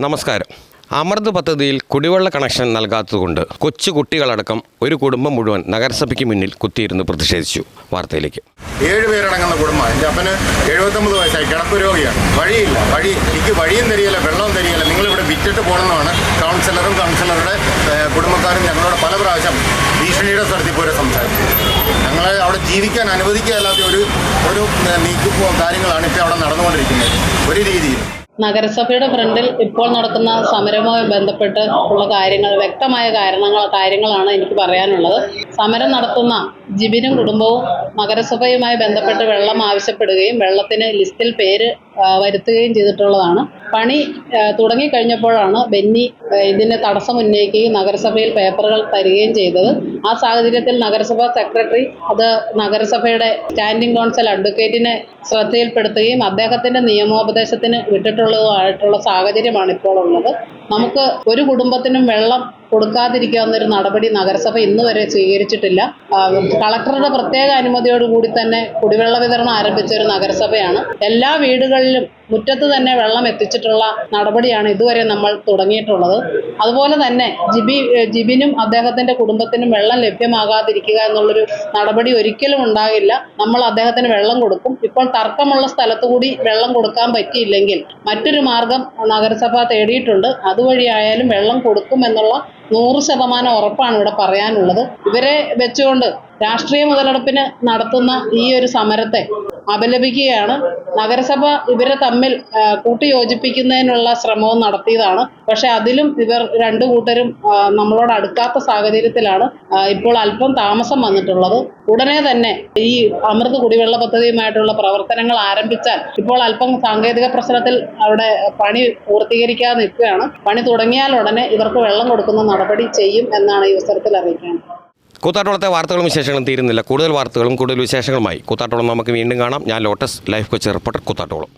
നമസ്കാരം. അമൃത് പദ്ധതിയിൽ കുടിവെള്ള കണക്ഷൻ നൽകാത്തതുകൊണ്ട് കൊച്ചു കുട്ടികളടക്കം ഒരു കുടുംബം മുഴുവൻ നഗരസഭയ്ക്ക് മുന്നിൽ കുത്തിയിരുന്ന് പ്രതിഷേധിച്ചു. വാർത്തയിലേക്ക്. ഏഴ് പേരടങ്ങുന്ന കുടുംബം. എന്റെ അപ്പന് എഴുപത്തൊമ്പത് വയസ്സായി. കിടപ്പ് രോഗിയാണ്. വഴിയില്ല. വഴി എനിക്ക് വഴിയും തരികയില്ല വെള്ളവും തരികയില്ല. നിങ്ങളിവിടെ വിറ്റിട്ട് പോകണമെന്നാണ് കൗൺസിലറും കൗൺസിലറുടെ കുടുംബക്കാരും ഞങ്ങളോട് പല പ്രാവശ്യം ഭീഷണിയുടെ സ്ഥലത്തിൽ പോലെ സംസാരിച്ചു. ഞങ്ങളെ അവിടെ ജീവിക്കാൻ അനുവദിക്കാല്ലാത്ത ഒരു ഒരു നീക്കു കാര്യങ്ങളാണ് ഇപ്പോൾ അവിടെ നടന്നുകൊണ്ടിരിക്കുന്നത്. ഒരു രീതിയിൽ നഗരസഭയുടെ ഫ്രണ്ടിൽ ഇപ്പോൾ നടക്കുന്ന സമരവുമായി ബന്ധപ്പെട്ട് ഉള്ള കാര്യങ്ങൾ വ്യക്തമായ കാരണങ്ങൾ കാര്യങ്ങളാണ് എനിക്ക് പറയാനുള്ളത്. സമരം നടത്തുന്ന ജിബിനും കുടുംബവും നഗരസഭയുമായി ബന്ധപ്പെട്ട് വെള്ളം ആവശ്യപ്പെടുകയും വെള്ളത്തിന് ലിസ്റ്റിൽ പേര് വരുത്തുകയും ചെയ്തിട്ടുള്ളതാണ്. പണി തുടങ്ങിക്കഴിഞ്ഞപ്പോഴാണ് ബെന്നി ഇതിന് തടസ്സം ഉന്നയിക്കുകയും നഗരസഭയിൽ പേപ്പറുകൾ തരികയും ചെയ്തത്. ആ സാഹചര്യത്തിൽ നഗരസഭാ സെക്രട്ടറി അത് നഗരസഭയുടെ സ്റ്റാൻഡിംഗ് കൗൺസിൽ അഡ്വക്കേറ്റിനെ ശ്രദ്ധയിൽപ്പെടുത്തുകയും അദ്ദേഹത്തിന്റെ നിയമോപദേശത്തിന് വിട്ടിട്ടുള്ളതുമായിട്ടുള്ള സാഹചര്യമാണ് ഇപ്പോൾ ഉള്ളത് നമുക്ക് ഒരു കുടുംബത്തിനും വെള്ളം കൊടുക്കാതിരിക്കാവുന്ന ഒരു നടപടി നഗരസഭ ഇന്ന് വരെ സ്വീകരിച്ചിട്ടില്ല. കളക്ടറുടെ പ്രത്യേക അനുമതിയോടുകൂടി തന്നെ കുടിവെള്ള വിതരണം ആരംഭിച്ച ഒരു നഗരസഭയാണ്. എല്ലാ വീടുകളിലും മുറ്റത്ത് തന്നെ വെള്ളം എത്തിച്ചിട്ടുള്ള നടപടിയാണ് ഇതുവരെ നമ്മൾ തുടങ്ങിയിട്ടുള്ളത്. അതുപോലെ തന്നെ ജിബി ജിബിനും അദ്ദേഹത്തിന്റെ കുടുംബത്തിനും വെള്ളം ലഭ്യമാകാതിരിക്കുക എന്നുള്ളൊരു നടപടി ഒരിക്കലും ഉണ്ടാകില്ല. നമ്മൾ അദ്ദേഹത്തിന് വെള്ളം കൊടുക്കും. ഇപ്പോൾ തർക്കമുള്ള സ്ഥലത്തു കൂടി വെള്ളം കൊടുക്കാൻ പറ്റിയില്ലെങ്കിൽ മറ്റൊരു മാർഗം നഗരസഭ തേടിയിട്ടുണ്ട്. അതുവഴിയായാലും വെള്ളം കൊടുക്കും എന്നുള്ള നൂറ് ശതമാനം ഉറപ്പാണ് ഇവിടെ പറയാനുള്ളത്. ഇവരെ വെച്ചുകൊണ്ട് രാഷ്ട്രീയ മുതലെടുപ്പിന് നടത്തുന്ന ഈ ഒരു സമരത്തെ അപലപിക്കുകയാണ്. നഗരസഭ ഇവരെ തമ്മിൽ കൂട്ടിയോജിപ്പിക്കുന്നതിനുള്ള ശ്രമവും നടത്തിയതാണ്. പക്ഷെ അതിലും ഇവർ രണ്ടു കൂട്ടരും നമ്മളോട് അടുക്കാത്ത സാഹചര്യത്തിലാണ് ഇപ്പോൾ അല്പം താമസം വന്നിട്ടുള്ളത്. ഉടനെ തന്നെ ഈ അമൃത് കുടിവെള്ള പദ്ധതിയുമായിട്ടുള്ള പ്രവർത്തനങ്ങൾ ആരംഭിച്ചാൽ ഇപ്പോൾ അല്പം സാങ്കേതിക പ്രശ്നത്തിൽ അവിടെ പണി പൂർത്തീകരിക്കാതെ നിൽക്കുകയാണ്. പണി തുടങ്ങിയാൽ ഉടനെ ഇവർക്ക് വെള്ളം കൊടുക്കുന്ന നടപടി ചെയ്യും എന്നാണ് ഈ അവസരത്തിൽ അറിയിക്കുന്നത്. കൂത്താട്ടോളത്തെ വാർത്തകളും വിശേഷങ്ങളും തീരുന്നില്ല. കൂടുതൽ വാർത്തകളും കൂടുതൽ വിശേഷങ്ങളുമായി കൂത്താട്ടോളം നമുക്ക് വീണ്ടും കാണാം. ഞാൻ Lotus life coach reporter Koothattukulam.